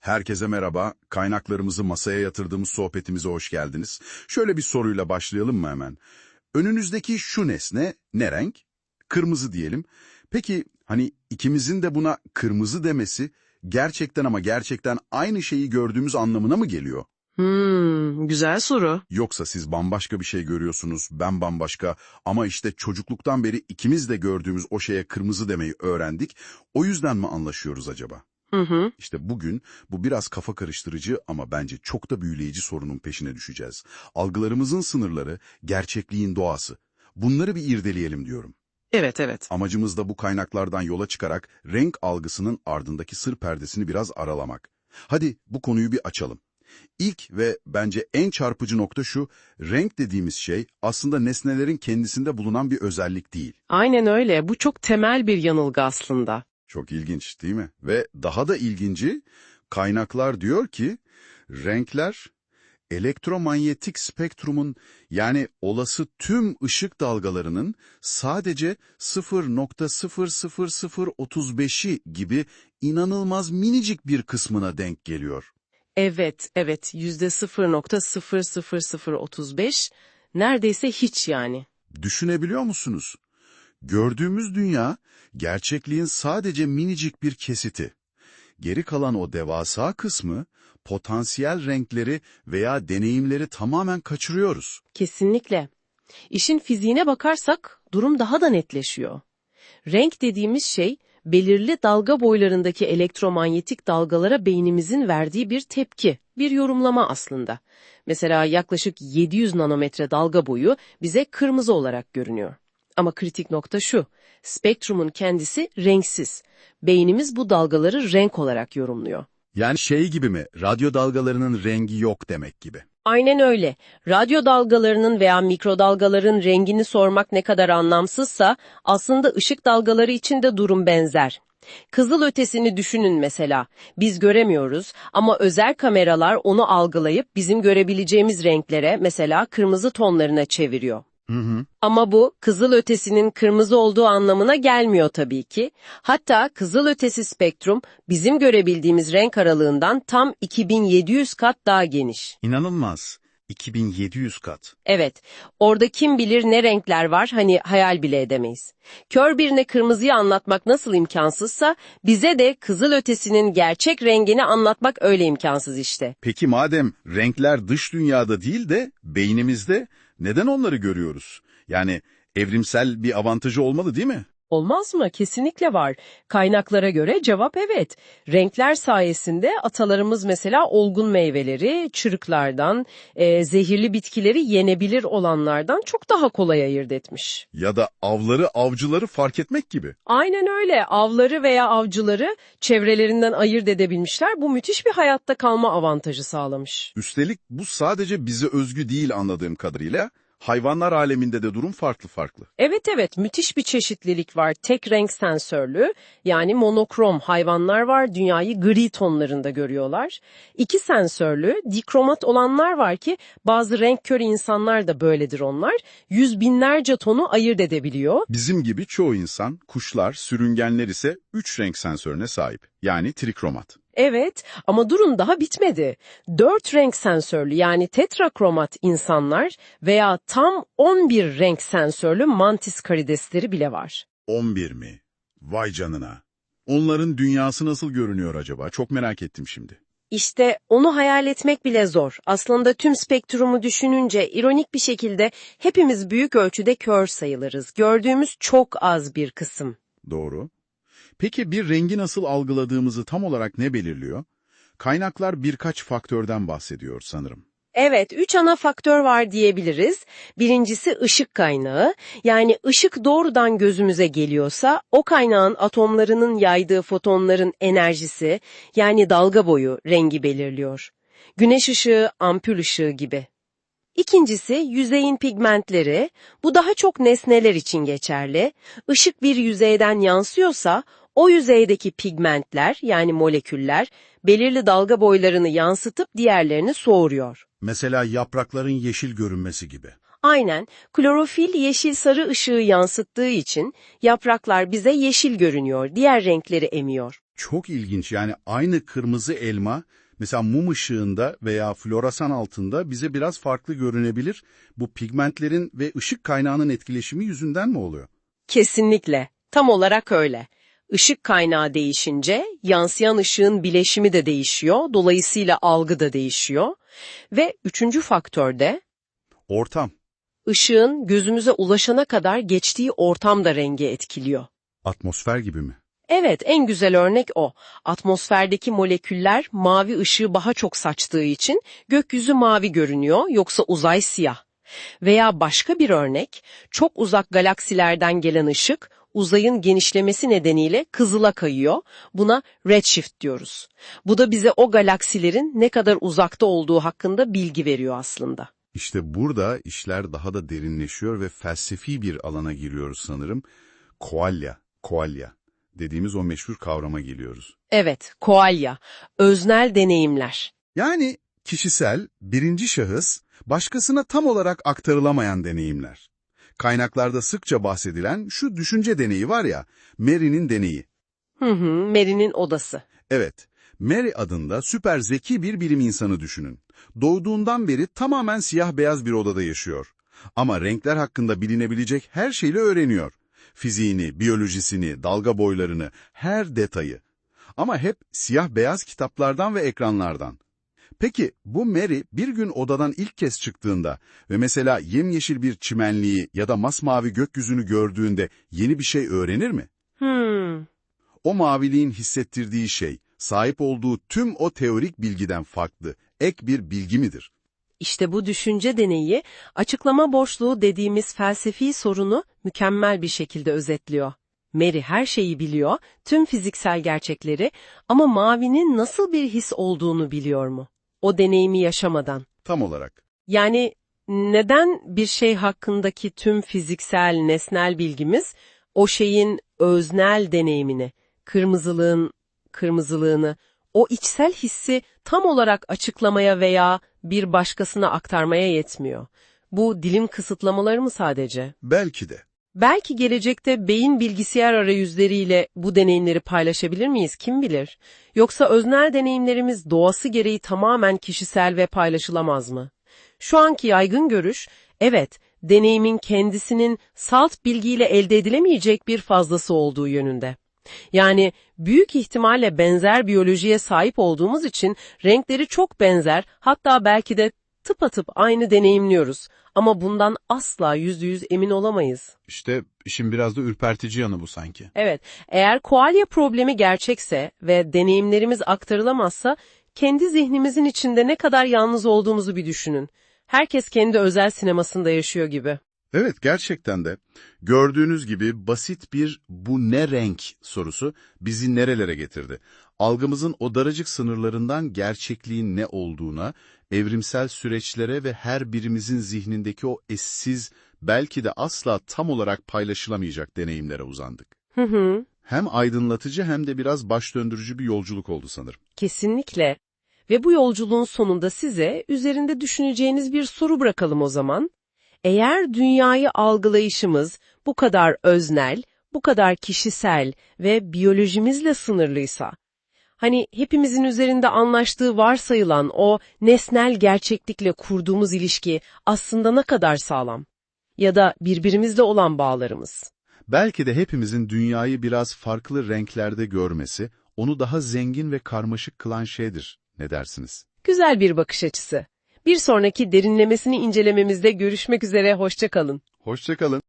Herkese merhaba. Kaynaklarımızı masaya yatırdığımız sohbetimize hoş geldiniz. Şöyle bir soruyla başlayalım mı hemen? Önünüzdeki şu nesne ne renk? Kırmızı diyelim. Peki hani ikimizin de buna kırmızı demesi gerçekten ama gerçekten aynı şeyi gördüğümüz anlamına mı geliyor? Hmm, güzel soru. Yoksa siz bambaşka bir şey görüyorsunuz, ben bambaşka ama işte çocukluktan beri ikimiz de gördüğümüz o şeye kırmızı demeyi öğrendik. O yüzden mi anlaşıyoruz acaba? Hı hı. İşte bugün bu biraz kafa karıştırıcı ama bence çok da büyüleyici sorunun peşine düşeceğiz. Algılarımızın sınırları, gerçekliğin doğası. Bunları bir irdeleyelim diyorum. Evet evet. Amacımız da bu kaynaklardan yola çıkarak renk algısının ardındaki sır perdesini biraz aralamak. Hadi bu konuyu bir açalım. İlk ve bence en çarpıcı nokta şu, renk dediğimiz şey aslında nesnelerin kendisinde bulunan bir özellik değil. Aynen öyle. Bu çok temel bir yanılgı aslında. Çok ilginç değil mi? Ve daha da ilginci kaynaklar diyor ki renkler elektromanyetik spektrumun yani olası tüm ışık dalgalarının sadece 0.00035'i gibi inanılmaz minicik bir kısmına denk geliyor. Evet, evet. Yüzde 0.00035 neredeyse hiç yani. Düşünebiliyor musunuz? Gördüğümüz dünya gerçekliğin sadece minicik bir kesiti. Geri kalan o devasa kısmı potansiyel renkleri veya deneyimleri tamamen kaçırıyoruz. Kesinlikle. İşin fiziğine bakarsak durum daha da netleşiyor. Renk dediğimiz şey belirli dalga boylarındaki elektromanyetik dalgalara beynimizin verdiği bir tepki, bir yorumlama aslında. Mesela yaklaşık 700 nanometre dalga boyu bize kırmızı olarak görünüyor. Ama kritik nokta şu, spektrumun kendisi renksiz. Beynimiz bu dalgaları renk olarak yorumluyor. Yani şey gibi mi, radyo dalgalarının rengi yok demek gibi. Aynen öyle. Radyo dalgalarının veya mikrodalgaların rengini sormak ne kadar anlamsızsa aslında ışık dalgaları için de durum benzer. Kızıl ötesini düşünün mesela. Biz göremiyoruz ama özel kameralar onu algılayıp bizim görebileceğimiz renklere mesela kırmızı tonlarına çeviriyor. Hı hı. Ama bu kızıl ötesinin kırmızı olduğu anlamına gelmiyor tabii ki. Hatta kızıl ötesi spektrum bizim görebildiğimiz renk aralığından tam 2700 kat daha geniş. İnanılmaz. 2700 kat. Evet, orada kim bilir ne renkler var hani hayal bile edemeyiz. Kör birine kırmızıyı anlatmak nasıl imkansızsa bize de kızıl ötesinin gerçek rengini anlatmak öyle imkansız işte. Peki madem renkler dış dünyada değil de beynimizde neden onları görüyoruz? Yani evrimsel bir avantajı olmalı değil mi? Olmaz mı? Kesinlikle var. Kaynaklara göre cevap evet. Renkler sayesinde atalarımız mesela olgun meyveleri, çırıklardan, e, zehirli bitkileri yenebilir olanlardan çok daha kolay ayırt etmiş. Ya da avları avcıları fark etmek gibi. Aynen öyle. Avları veya avcıları çevrelerinden ayırt edebilmişler. Bu müthiş bir hayatta kalma avantajı sağlamış. Üstelik bu sadece bize özgü değil anladığım kadarıyla. Hayvanlar aleminde de durum farklı farklı. Evet evet müthiş bir çeşitlilik var. Tek renk sensörlü yani monokrom hayvanlar var dünyayı gri tonlarında görüyorlar. İki sensörlü dikromat olanlar var ki bazı renk körü insanlar da böyledir onlar. Yüz binlerce tonu ayırt edebiliyor. Bizim gibi çoğu insan, kuşlar, sürüngenler ise üç renk sensörüne sahip. Yani trikromat. Evet ama durun daha bitmedi. Dört renk sensörlü yani tetrakromat insanlar veya tam 11 renk sensörlü mantis karidesleri bile var. 11 mi? Vay canına. Onların dünyası nasıl görünüyor acaba? Çok merak ettim şimdi. İşte onu hayal etmek bile zor. Aslında tüm spektrumu düşününce ironik bir şekilde hepimiz büyük ölçüde kör sayılırız. Gördüğümüz çok az bir kısım. Doğru. Peki bir rengi nasıl algıladığımızı tam olarak ne belirliyor? Kaynaklar birkaç faktörden bahsediyor sanırım. Evet, üç ana faktör var diyebiliriz. Birincisi ışık kaynağı. Yani ışık doğrudan gözümüze geliyorsa o kaynağın atomlarının yaydığı fotonların enerjisi yani dalga boyu rengi belirliyor. Güneş ışığı, ampul ışığı gibi. İkincisi yüzeyin pigmentleri. Bu daha çok nesneler için geçerli. Işık bir yüzeyden yansıyorsa o yüzeydeki pigmentler yani moleküller belirli dalga boylarını yansıtıp diğerlerini soğuruyor. Mesela yaprakların yeşil görünmesi gibi. Aynen, klorofil yeşil sarı ışığı yansıttığı için yapraklar bize yeşil görünüyor, diğer renkleri emiyor. Çok ilginç yani aynı kırmızı elma mesela mum ışığında veya floresan altında bize biraz farklı görünebilir. Bu pigmentlerin ve ışık kaynağının etkileşimi yüzünden mi oluyor? Kesinlikle, tam olarak öyle. Işık kaynağı değişince yansıyan ışığın bileşimi de değişiyor, dolayısıyla algı da değişiyor. Ve üçüncü faktör de Ortam, ışığın gözümüze ulaşana kadar geçtiği ortam da rengi etkiliyor. atmosfer gibi mi? Evet, en güzel örnek o. Atmosferdeki moleküller mavi ışığı daha çok saçtığı için gökyüzü mavi görünüyor, yoksa uzay siyah. Veya başka bir örnek, çok uzak galaksilerden gelen ışık, uzayın genişlemesi nedeniyle kızıla kayıyor. Buna redshift diyoruz. Bu da bize o galaksilerin ne kadar uzakta olduğu hakkında bilgi veriyor aslında. İşte burada işler daha da derinleşiyor ve felsefi bir alana giriyoruz sanırım. Koalya, koalya dediğimiz o meşhur kavrama geliyoruz. Evet, koalya, öznel deneyimler. Yani kişisel, birinci şahıs, başkasına tam olarak aktarılamayan deneyimler. Kaynaklarda sıkça bahsedilen şu düşünce deneyi var ya, Mary'nin deneyi. Hı hı, Mary'nin odası. Evet, Mary adında süper zeki bir bilim insanı düşünün. Doğduğundan beri tamamen siyah beyaz bir odada yaşıyor. Ama renkler hakkında bilinebilecek her şeyi öğreniyor. Fiziğini, biyolojisini, dalga boylarını, her detayı. Ama hep siyah beyaz kitaplardan ve ekranlardan. Peki bu Mary bir gün odadan ilk kez çıktığında ve mesela yemyeşil bir çimenliği ya da masmavi gökyüzünü gördüğünde yeni bir şey öğrenir mi? Hmm, O maviliğin hissettirdiği şey, sahip olduğu tüm o teorik bilgiden farklı, ek bir bilgi midir? İşte bu düşünce deneyi, açıklama boşluğu dediğimiz felsefi sorunu mükemmel bir şekilde özetliyor. Mary her şeyi biliyor, tüm fiziksel gerçekleri ama mavinin nasıl bir his olduğunu biliyor mu? O deneyimi yaşamadan. Tam olarak. Yani neden bir şey hakkındaki tüm fiziksel, nesnel bilgimiz o şeyin öznel deneyimini, kırmızılığın kırmızılığını, o içsel hissi tam olarak açıklamaya veya bir başkasına aktarmaya yetmiyor. Bu dilim kısıtlamaları mı sadece? Belki de. Belki gelecekte beyin bilgisayar arayüzleriyle bu deneyimleri paylaşabilir miyiz kim bilir? Yoksa öznel deneyimlerimiz doğası gereği tamamen kişisel ve paylaşılamaz mı? Şu anki yaygın görüş, evet, deneyimin kendisinin salt bilgiyle elde edilemeyecek bir fazlası olduğu yönünde. Yani büyük ihtimalle benzer biyolojiye sahip olduğumuz için renkleri çok benzer, hatta belki de tıpatıp aynı deneyimliyoruz. Ama bundan asla yüzde yüz emin olamayız. İşte işin biraz da ürpertici yanı bu sanki. Evet, eğer koalya problemi gerçekse ve deneyimlerimiz aktarılamazsa, kendi zihnimizin içinde ne kadar yalnız olduğumuzu bir düşünün. Herkes kendi özel sinemasında yaşıyor gibi. Evet gerçekten de. Gördüğünüz gibi basit bir bu ne renk sorusu bizi nerelere getirdi? Algımızın o daracık sınırlarından gerçekliğin ne olduğuna, evrimsel süreçlere ve her birimizin zihnindeki o eşsiz, belki de asla tam olarak paylaşılamayacak deneyimlere uzandık. Hı hı. Hem aydınlatıcı hem de biraz baş döndürücü bir yolculuk oldu sanırım. Kesinlikle. Ve bu yolculuğun sonunda size üzerinde düşüneceğiniz bir soru bırakalım o zaman. Eğer dünyayı algılayışımız bu kadar öznel, bu kadar kişisel ve biyolojimizle sınırlıysa, hani hepimizin üzerinde anlaştığı varsayılan o nesnel gerçeklikle kurduğumuz ilişki aslında ne kadar sağlam? Ya da birbirimizle olan bağlarımız? Belki de hepimizin dünyayı biraz farklı renklerde görmesi, onu daha zengin ve karmaşık kılan şeydir. Ne dersiniz? Güzel bir bakış açısı. Bir sonraki derinlemesini incelememizde görüşmek üzere, hoşça kalın. Hoşçakalın.